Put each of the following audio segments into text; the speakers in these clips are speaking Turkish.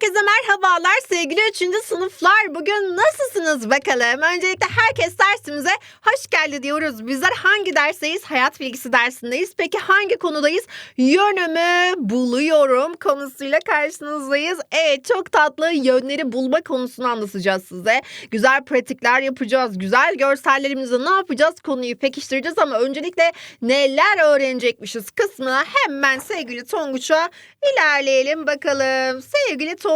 Herkese merhabalar sevgili 3. sınıflar. Bugün nasılsınız bakalım? Öncelikle herkes dersimize hoş geldi diyoruz. Bizler hangi dersteyiz? Hayat bilgisi dersindeyiz. Peki hangi konudayız? Yönümü buluyorum konusuyla karşınızdayız. Evet çok tatlı yönleri bulma konusunu anlatacağız size. Güzel pratikler yapacağız. Güzel görsellerimizle ne yapacağız? Konuyu pekiştireceğiz ama öncelikle neler öğrenecekmişiz kısmına hemen sevgili Tonguç'a ilerleyelim bakalım. Sevgili Tonguç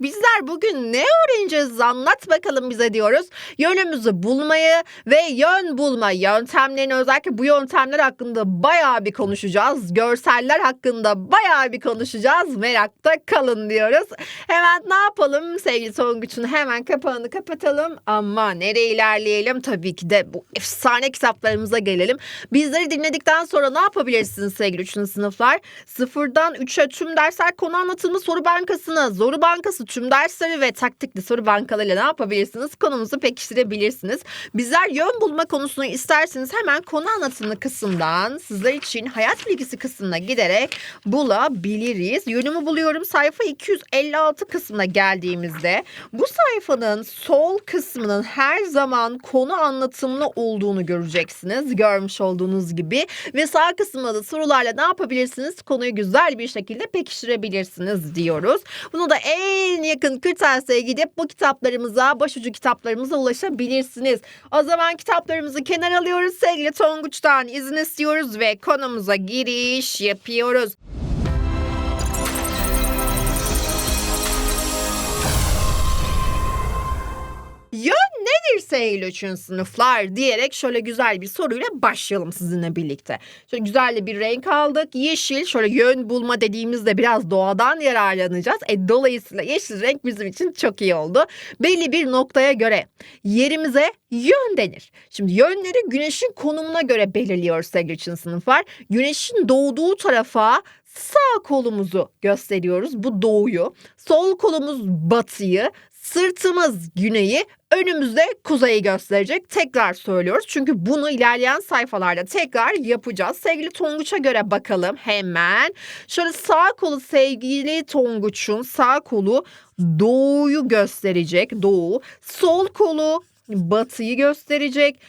bizler bugün ne öğreneceğiz anlat bakalım bize diyoruz. Yönümüzü bulmayı ve yön bulma yöntemlerini özellikle bu yöntemler hakkında bayağı bir konuşacağız. Görseller hakkında bayağı bir konuşacağız. Merakta kalın diyoruz. Hemen ne yapalım sevgili Tonguç'un hemen kapağını kapatalım. Ama nereye ilerleyelim? Tabii ki de bu efsane kitaplarımıza gelelim. Bizleri dinledikten sonra ne yapabilirsiniz sevgili 3. sınıflar? Sıfırdan 3'e tüm dersler konu anlatımı soru bankasına, zoru bankası tüm dersleri ve taktikli soru bankalarıyla ne yapabilirsiniz? Konumuzu pekiştirebilirsiniz. Bizler yön bulma konusunu isterseniz hemen konu anlatımı kısımdan sizler için hayat bilgisi kısmına giderek bulabiliriz. Yönümü buluyorum sayfa 256 kısmına geldiğimizde bu sayfanın sol kısmının her zaman konu anlatımlı olduğunu göreceksiniz. Görmüş olduğunuz gibi ve sağ kısmında da sorularla ne yapabilirsiniz? Konuyu güzel bir şekilde pekiştirebilirsiniz diyoruz. Bunu da en yakın kırtasiyeye gidip bu kitaplarımıza, başucu kitaplarımıza ulaşabilirsiniz. O zaman kitaplarımızı kenara alıyoruz. Sevgili Tonguç'tan izin istiyoruz ve konumuza giriş yapıyoruz. 6 Eylül için sınıflar diyerek şöyle güzel bir soruyla başlayalım sizinle birlikte. Şöyle güzel bir renk aldık. Yeşil şöyle yön bulma dediğimizde biraz doğadan yararlanacağız. E, dolayısıyla yeşil renk bizim için çok iyi oldu. Belli bir noktaya göre yerimize yön denir. Şimdi yönleri güneşin konumuna göre belirliyor sevgili için sınıflar. Güneşin doğduğu tarafa sağ kolumuzu gösteriyoruz. Bu doğuyu. Sol kolumuz batıyı. Sırtımız güneyi, önümüzde kuzeyi gösterecek. Tekrar söylüyoruz. Çünkü bunu ilerleyen sayfalarda tekrar yapacağız. Sevgili Tonguç'a göre bakalım hemen. Şöyle sağ kolu sevgili Tonguç'un sağ kolu doğuyu gösterecek. Doğu. Sol kolu batıyı gösterecek.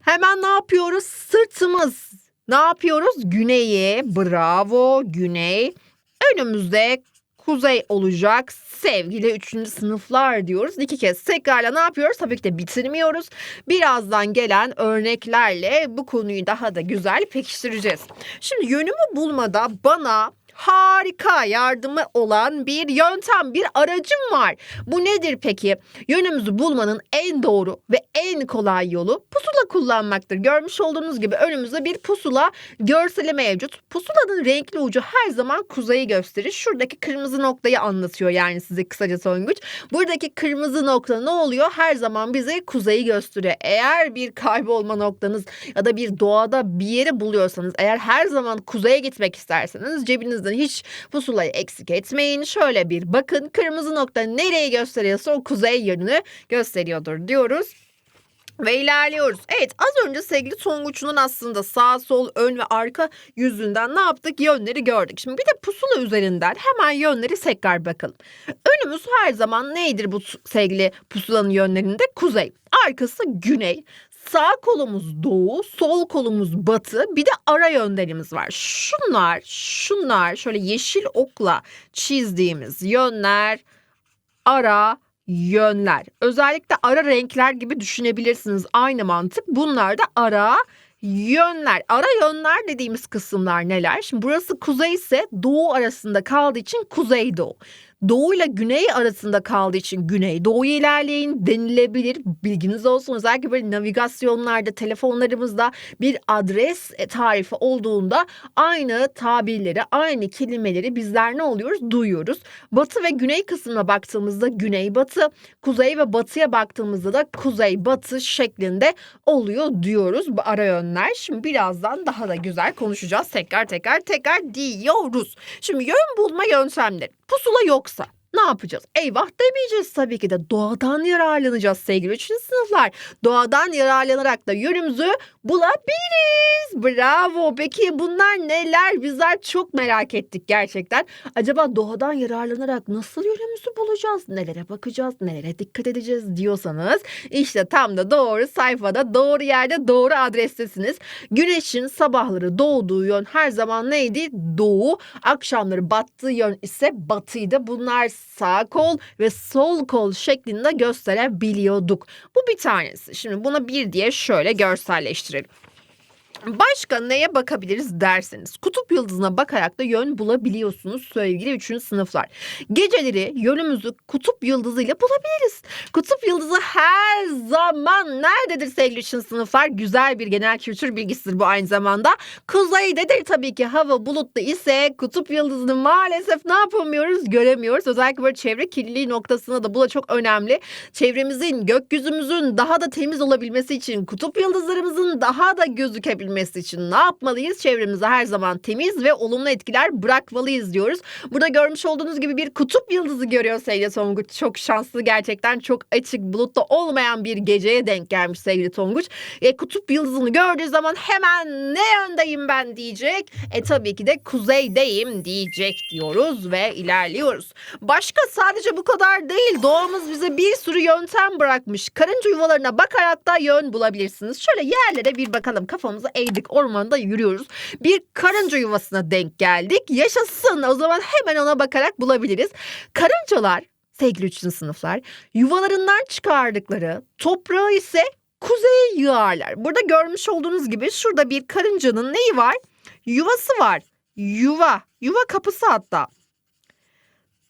Hemen ne yapıyoruz? Sırtımız ne yapıyoruz? Güneye. Bravo. Güney. Önümüzde kuzey olacak sevgili 3. sınıflar diyoruz. İki kez tekrarla ne yapıyoruz? Tabii ki de bitirmiyoruz. Birazdan gelen örneklerle bu konuyu daha da güzel pekiştireceğiz. Şimdi yönümü bulmada bana harika yardımı olan bir yöntem, bir aracım var. Bu nedir peki? Yönümüzü bulmanın en doğru ve en kolay yolu pusula kullanmaktır. Görmüş olduğunuz gibi önümüzde bir pusula görseli mevcut. Pusulanın renkli ucu her zaman kuzeyi gösterir. Şuradaki kırmızı noktayı anlatıyor yani size kısaca Songüç. Buradaki kırmızı nokta ne oluyor? Her zaman bize kuzeyi gösteriyor. Eğer bir kaybolma noktanız ya da bir doğada bir yeri buluyorsanız eğer her zaman kuzeye gitmek isterseniz cebinizden hiç pusulayı eksik etmeyin. Şöyle bir bakın kırmızı nokta nereyi gösteriyorsa o kuzey yönünü gösteriyordur diyoruz. Ve ilerliyoruz. Evet az önce sevgili Tonguç'un aslında sağ sol ön ve arka yüzünden ne yaptık? Yönleri gördük. Şimdi bir de pusula üzerinden hemen yönleri tekrar bakalım. Önümüz her zaman neydir bu sevgili pusulanın yönlerinde? Kuzey. Arkası güney. Sağ kolumuz doğu, sol kolumuz batı. Bir de ara yönlerimiz var. Şunlar, şunlar şöyle yeşil okla çizdiğimiz yönler ara yönler. Özellikle ara renkler gibi düşünebilirsiniz. Aynı mantık. Bunlar da ara yönler. Ara yönler dediğimiz kısımlar neler? Şimdi burası kuzey ise doğu arasında kaldığı için kuzeydoğu. Doğu ile güney arasında kaldığı için güney doğuya ilerleyin denilebilir. Bilginiz olsun özellikle böyle navigasyonlarda telefonlarımızda bir adres e, tarifi olduğunda aynı tabirleri aynı kelimeleri bizler ne oluyoruz duyuyoruz. Batı ve güney kısmına baktığımızda güney batı kuzey ve batıya baktığımızda da kuzey batı şeklinde oluyor diyoruz bu ara yönler. Şimdi birazdan daha da güzel konuşacağız tekrar tekrar tekrar diyoruz. Şimdi yön bulma yöntemleri pusula yoksa ne yapacağız? Eyvah demeyeceğiz tabii ki de. Doğadan yararlanacağız sevgili 3. sınıflar. Doğadan yararlanarak da yönümüzü bulabiliriz. Bravo. Peki bunlar neler? Bizler çok merak ettik gerçekten. Acaba doğadan yararlanarak nasıl yönümüzü bulacağız? Nelere bakacağız? Nelere dikkat edeceğiz diyorsanız işte tam da doğru sayfada, doğru yerde, doğru adrestesiniz. Güneşin sabahları doğduğu yön her zaman neydi? Doğu. Akşamları battığı yön ise batıydı. Bunlar sağ kol ve sol kol şeklinde gösterebiliyorduk. Bu bir tanesi. Şimdi buna bir diye şöyle görselleştirelim. Başka neye bakabiliriz derseniz kutup yıldızına bakarak da yön bulabiliyorsunuz sevgili 3. sınıflar. Geceleri yönümüzü kutup yıldızıyla bulabiliriz. Kutup yıldızı her zaman nerededir sevgili 3. sınıflar? Güzel bir genel kültür bilgisidir bu aynı zamanda. Kuzeydedir tabii ki hava bulutlu ise kutup yıldızını maalesef ne yapamıyoruz göremiyoruz. Özellikle böyle çevre kirliliği noktasında da bu da çok önemli. Çevremizin, gökyüzümüzün daha da temiz olabilmesi için, kutup yıldızlarımızın daha da gözükebilmesi için ne yapmalıyız? Çevremize her zaman temiz ve olumlu etkiler bırakmalıyız diyoruz. Burada görmüş olduğunuz gibi bir kutup yıldızı görüyor sevgili Tonguç. Çok şanslı gerçekten çok açık bulutlu olmayan bir geceye denk gelmiş sevgili Tonguç. E, kutup yıldızını gördüğü zaman hemen ne yöndeyim ben diyecek. E tabii ki de kuzeydeyim diyecek diyoruz ve ilerliyoruz. Başka sadece bu kadar değil. Doğamız bize bir sürü yöntem bırakmış. Karınca yuvalarına bakarak da yön bulabilirsiniz. Şöyle yerlere bir bakalım. Kafamızı eğdik ormanda yürüyoruz. Bir karınca yuvasına denk geldik. Yaşasın. O zaman hemen ona bakarak bulabiliriz. Karıncalar sevgili üçüncü sınıflar yuvalarından çıkardıkları toprağı ise kuzeye yığarlar. Burada görmüş olduğunuz gibi şurada bir karıncanın neyi var? Yuvası var. Yuva. Yuva kapısı hatta.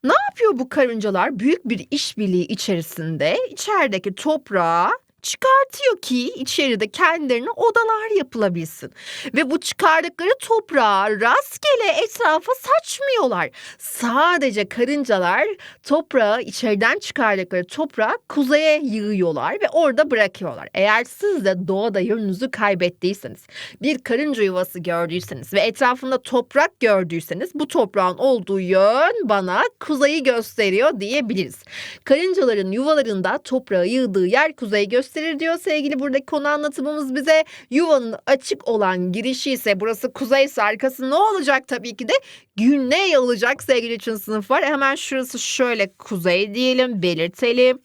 Ne yapıyor bu karıncalar? Büyük bir işbirliği içerisinde içerideki toprağı çıkartıyor ki içeride kendilerine odalar yapılabilsin. Ve bu çıkardıkları toprağı rastgele etrafa saçmıyorlar. Sadece karıncalar toprağı içeriden çıkardıkları toprağı kuzeye yığıyorlar ve orada bırakıyorlar. Eğer siz de doğada yönünüzü kaybettiyseniz, bir karınca yuvası gördüyseniz ve etrafında toprak gördüyseniz bu toprağın olduğu yön bana kuzeyi gösteriyor diyebiliriz. Karıncaların yuvalarında toprağı yığdığı yer kuzeyi gösterir diyor sevgili buradaki konu anlatımımız bize. Yuvanın açık olan girişi ise burası kuzeyse arkası ne olacak tabii ki de güney olacak sevgili için sınıf var. Hemen şurası şöyle kuzey diyelim belirtelim.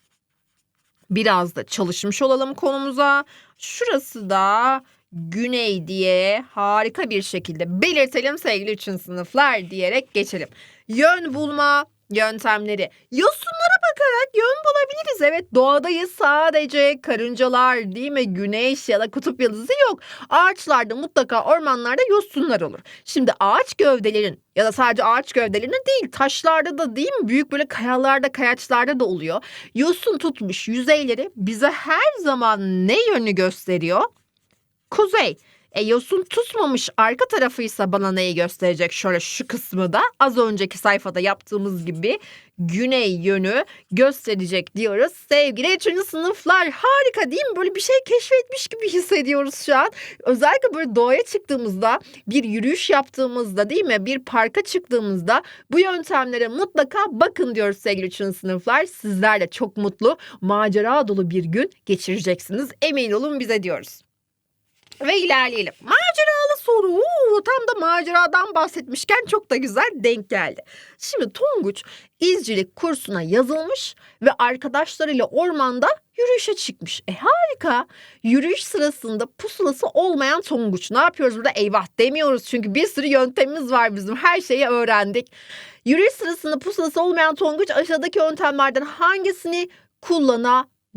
Biraz da çalışmış olalım konumuza. Şurası da güney diye harika bir şekilde belirtelim sevgili üçün sınıflar diyerek geçelim. Yön bulma yöntemleri. Yosunlara bakarak yön bulabiliriz. Evet doğadayız sadece karıncalar değil mi? Güneş ya da kutup yıldızı yok. Ağaçlarda mutlaka ormanlarda yosunlar olur. Şimdi ağaç gövdelerin ya da sadece ağaç gövdelerinde değil taşlarda da değil mi? Büyük böyle kayalarda kayaçlarda da oluyor. Yosun tutmuş yüzeyleri bize her zaman ne yönü gösteriyor? Kuzey. E yosun tutmamış arka tarafıysa bana neyi gösterecek? Şöyle şu kısmı da az önceki sayfada yaptığımız gibi güney yönü gösterecek diyoruz. Sevgili 3. sınıflar harika değil mi? Böyle bir şey keşfetmiş gibi hissediyoruz şu an. Özellikle böyle doğaya çıktığımızda bir yürüyüş yaptığımızda değil mi? Bir parka çıktığımızda bu yöntemlere mutlaka bakın diyoruz sevgili 3. sınıflar. Sizler de çok mutlu macera dolu bir gün geçireceksiniz. Emin olun bize diyoruz. Ve ilerleyelim. Maceralı soru. Oo, tam da maceradan bahsetmişken çok da güzel denk geldi. Şimdi Tonguç izcilik kursuna yazılmış ve arkadaşlarıyla ormanda yürüyüşe çıkmış. E harika. Yürüyüş sırasında pusulası olmayan Tonguç. Ne yapıyoruz burada? Eyvah demiyoruz çünkü bir sürü yöntemimiz var bizim. Her şeyi öğrendik. Yürüyüş sırasında pusulası olmayan Tonguç aşağıdaki yöntemlerden hangisini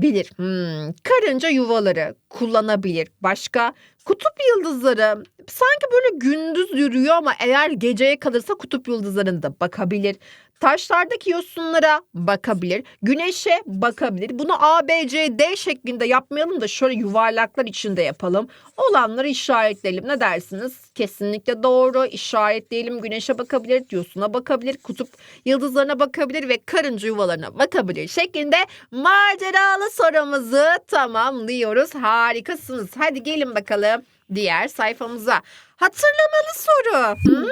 kullanabilir? Hmm, karınca yuvaları kullanabilir. Başka kutup yıldızları sanki böyle gündüz yürüyor ama eğer geceye kalırsa kutup yıldızlarına da bakabilir. Taşlardaki yosunlara bakabilir. Güneşe bakabilir. Bunu A, B, C, D şeklinde yapmayalım da şöyle yuvarlaklar içinde yapalım. Olanları işaretleyelim. Ne dersiniz? Kesinlikle doğru. İşaretleyelim. Güneşe bakabilir, yosuna bakabilir, kutup yıldızlarına bakabilir ve karınca yuvalarına bakabilir şeklinde maceralı sorumuzu tamamlıyoruz. Harikasınız. Hadi gelin bakalım diğer sayfamıza. Hatırlamalı soru. Hmm,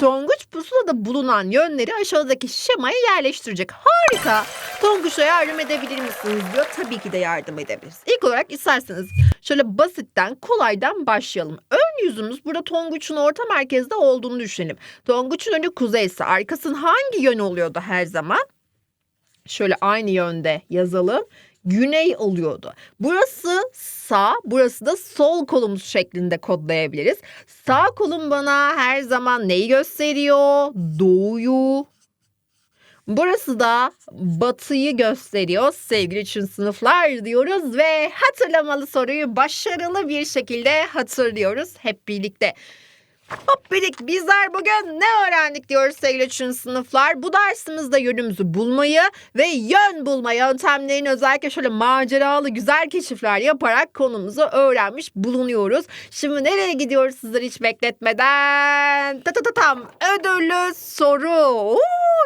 Tonguç pusulada bulunan yönleri aşağıdaki şemaya yerleştirecek. Harika. Tonguç'a yardım edebilir misiniz diyor. Tabii ki de yardım edebiliriz. İlk olarak isterseniz şöyle basitten, kolaydan başlayalım. Ön yüzümüz burada Tonguç'un orta merkezde olduğunu düşünelim. Tonguç'un önü kuzeyse arkasının hangi yön oluyordu her zaman? Şöyle aynı yönde yazalım. Güney oluyordu. Burası sağ, burası da sol kolumuz şeklinde kodlayabiliriz. Sağ kolum bana her zaman neyi gösteriyor? Doğuyu. Burası da batıyı gösteriyor. Sevgili üçün sınıflar diyoruz ve hatırlamalı soruyu başarılı bir şekilde hatırlıyoruz hep birlikte. Hop birlik bizler bugün ne öğrendik diyoruz sevgili üçün sınıflar. Bu dersimizde yönümüzü bulmayı ve yön bulma yöntemlerini özellikle şöyle maceralı güzel keşifler yaparak konumuzu öğrenmiş bulunuyoruz. Şimdi nereye gidiyoruz sizleri hiç bekletmeden? Ta ta ta tam ödüllü soru. Oo,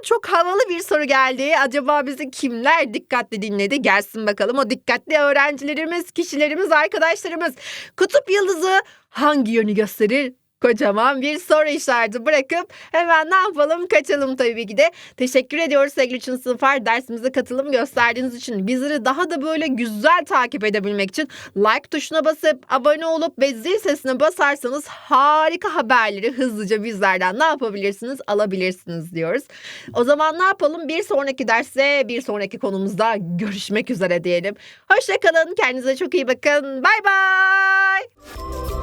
çok havalı bir soru geldi. Acaba bizi kimler dikkatli dinledi? Gelsin bakalım o dikkatli öğrencilerimiz, kişilerimiz, arkadaşlarımız. Kutup yıldızı hangi yönü gösterir? Kocaman bir soru işareti bırakıp hemen ne yapalım kaçalım tabii ki de. Teşekkür ediyoruz sevgili üçün sınıflar dersimize katılım gösterdiğiniz için. Bizleri daha da böyle güzel takip edebilmek için like tuşuna basıp abone olup ve zil sesine basarsanız harika haberleri hızlıca bizlerden ne yapabilirsiniz alabilirsiniz diyoruz. O zaman ne yapalım bir sonraki derste bir sonraki konumuzda görüşmek üzere diyelim. Hoşçakalın kendinize çok iyi bakın bay bay.